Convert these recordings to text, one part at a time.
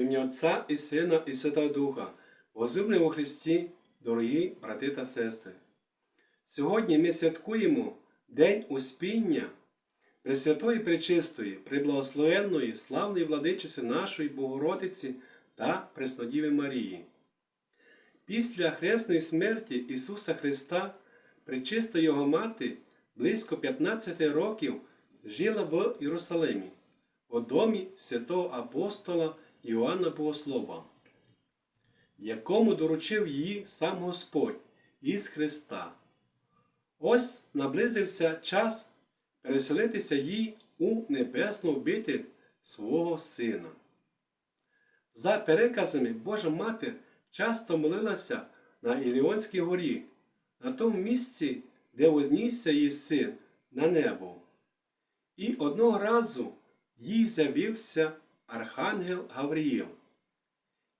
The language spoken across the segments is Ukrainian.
В ім'я Отця і Сина, і Святого Духа, возлюблені у Христі, дорогі брати та сестри. Сьогодні ми святкуємо День Успіння Пресвятої Пречистої, Преблагословенної, славної владичиці нашої Богородиці та Преснодіви Марії. Після хресної смерті Ісуса Христа Пречиста Його мати близько 15 років жила в Єрусалимі, у домі святого апостола Іоанна Богослова, якому доручив її сам Господь із Христа. Ось наблизився час переселитися їй у небесну обитель свого Сина. За переказами Божа Матір часто молилася на Іліонській горі, на тому місці, де вознісся її син на небо. І одного разу їй з'явився Архангел Гавріїл.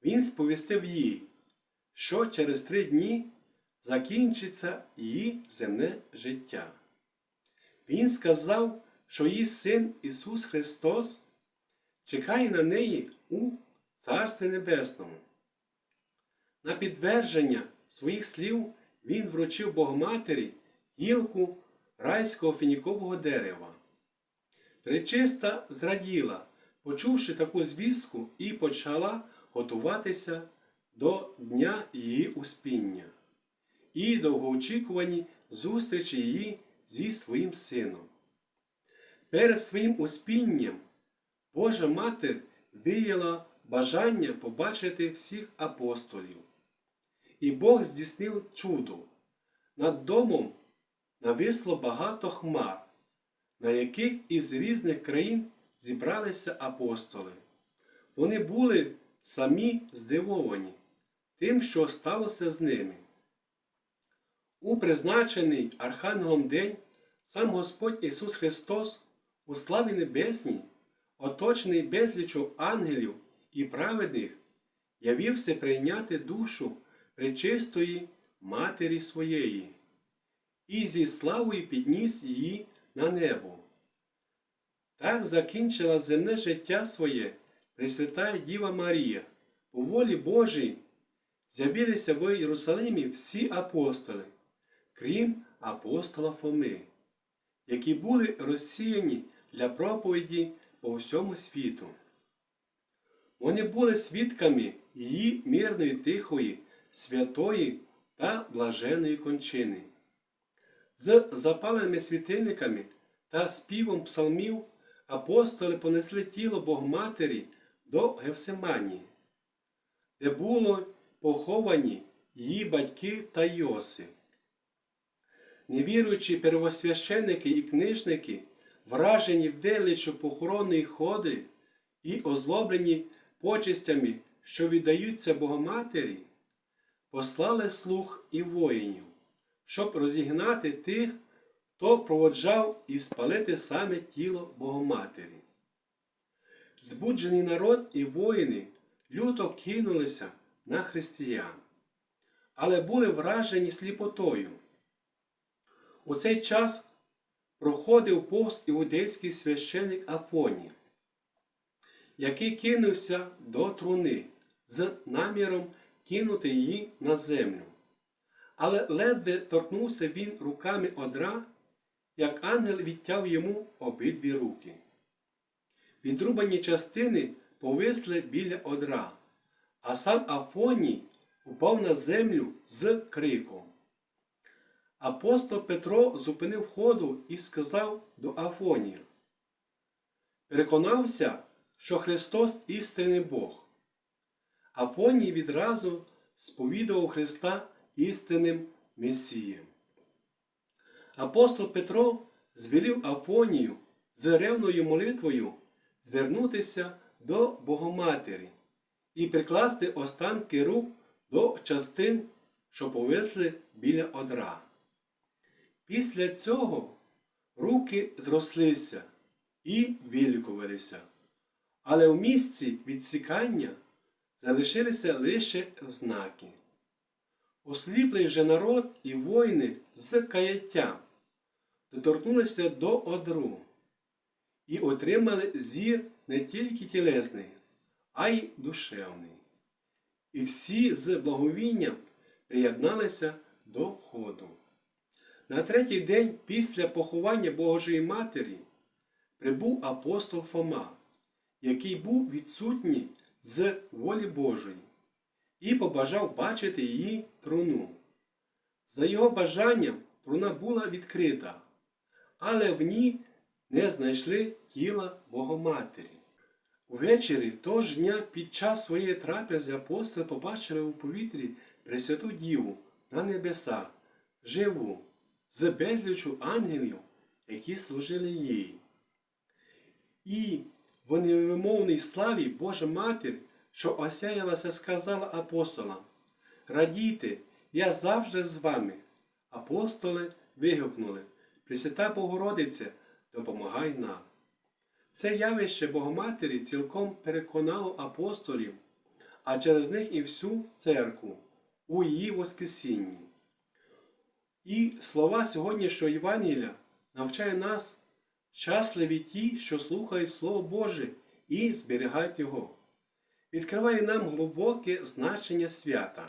Він сповістив їй, що через три дні закінчиться її земне життя. Він сказав, що її син Ісус Христос чекає на неї у Царстві Небесному. На підтвердження своїх слів він вручив Богоматері гілку райського фінікового дерева. Пречиста зраділа, почувши таку звістку, і почала готуватися до дня її успіння і довгоочікувані зустрічі її зі своїм сином. Перед своїм успінням Божа Матір виявила бажання побачити всіх апостолів. І Бог здійснив чудо. Над домом нависло багато хмар, на яких із різних країн зібралися апостоли. Вони були самі здивовані тим, що сталося з ними. У призначений Архангелом день сам Господь Ісус Христос у славі небесній, оточений безлічу ангелів і праведних, явився прийняти душу пречистої Матері своєї, і зі славою підніс її на небо. Так закінчила земне життя своє Пресвятая Діва Марія, по волі Божій з'явилися в Єрусалимі всі апостоли, крім апостола Фоми, які були розсіяні для проповіді по всьому світу. Вони були свідками її мирної тихої, святої та блаженої кончини. З запаленими світильниками та співом псалмів апостоли понесли тіло Богоматері до Гевсиманії, де були поховані її батьки та Йосип. Невіруючі первосвященники і книжники, вражені величу похоронної ходи і озлоблені почестями, що віддаються Богоматері, послали слух і воїнів, щоб розігнати тих, хто проводжав і спалити саме тіло Богоматері. Збуджений народ і воїни люто кинулися на християн, але були вражені сліпотою. У цей час проходив повз іудейський священик Афоній, який кинувся до труни з наміром кинути її на землю. Але ледве торкнувся він руками одра, як ангел відтяв йому обидві руки. Відрубані частини повисли біля одра, а сам Афоній упав на землю з криком. Апостол Петро зупинив ходу і сказав до Афонія. Переконався, що Христос істинний Бог. Афоній відразу сповідував Христа істинним Месієм. Апостол Петро звелів Афонію з ревною молитвою звернутися до Богоматері і прикласти останки рук до частин, що повисли біля одра. Після цього руки зрослися і вилікувалися, але в місці відсікання залишилися лише знаки. Осліплий же народ і воїни з каяттям доторкнулися до одру і отримали зір не тільки тілесний, а й душевний. І всі з благовінням приєдналися до ходу. На третій день після поховання Божої Матері прибув апостол Фома, який був відсутній з волі Божої, і побажав бачити її труну. За його бажанням труна була відкрита, але в ній не знайшли тіла Богоматері. Увечері того ж дня під час своєї трапези апостоли побачили у повітрі Пресвяту Діву на небеса, живу, з безлічу ангелів, які служили їй. І в невимовній славі Божа Матір, що осяялася, сказала апостолам: Радійте, я завжди з вами. Апостоли вигукнули: Пресвята Богородиця, допомагай нам. Це явище Богоматері цілком переконало апостолів, а через них і всю церкву у її Воскресінні. І слова сьогоднішнього Євангелія навчає нас щасливі ті, що слухають Слово Боже і зберігають Його. Відкриває нам глибоке значення свята.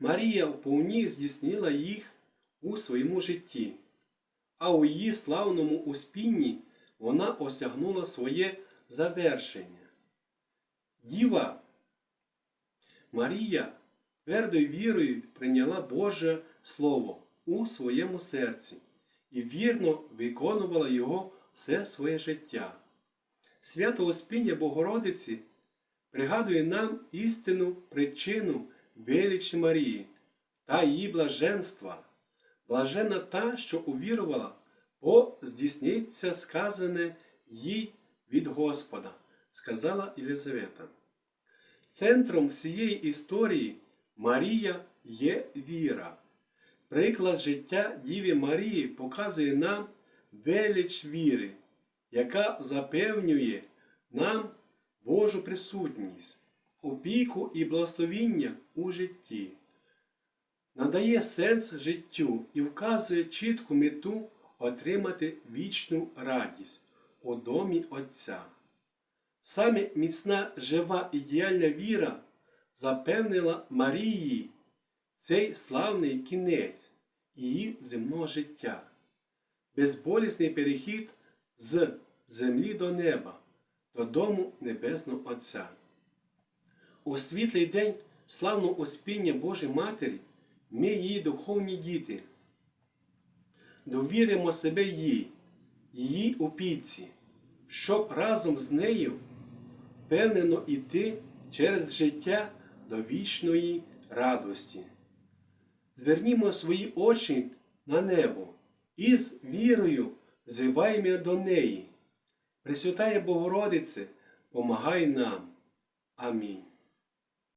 Марія вповні здійснила їх у своєму житті, а у її славному успінні вона осягнула своє завершення. Діва Марія твердою вірою прийняла Боже Слово у своєму серці і вірно виконувала його все своє життя. Свято Успіння Богородиці пригадує нам істинну причину величі Марії та її блаженства. Блаженна та, що увірувала, бо здійсниться сказане їй від Господа, сказала Єлизавета. Центром всієї історії Марія є віра. Приклад життя Діві Марії показує нам велич віри, яка запевнює нам Божу присутність, опіку і благословіння у житті, надає сенс життю і вказує чітку мету отримати вічну радість у домі Отця. Саме міцна жива і діяльна віра запевнила Марії цей славний кінець її земного життя, безболісний перехід з землі до неба, додому Небесного Отця. У світлий день славного успіння Божої Матері ми її духовні діти. Довіримо себе їй, її опіці, щоб разом з нею впевнено йти через життя до вічної радості. Звернімо свої очі на небо і з вірою зиваємо до неї. Пресвятає Богородице, помагай нам. Амінь.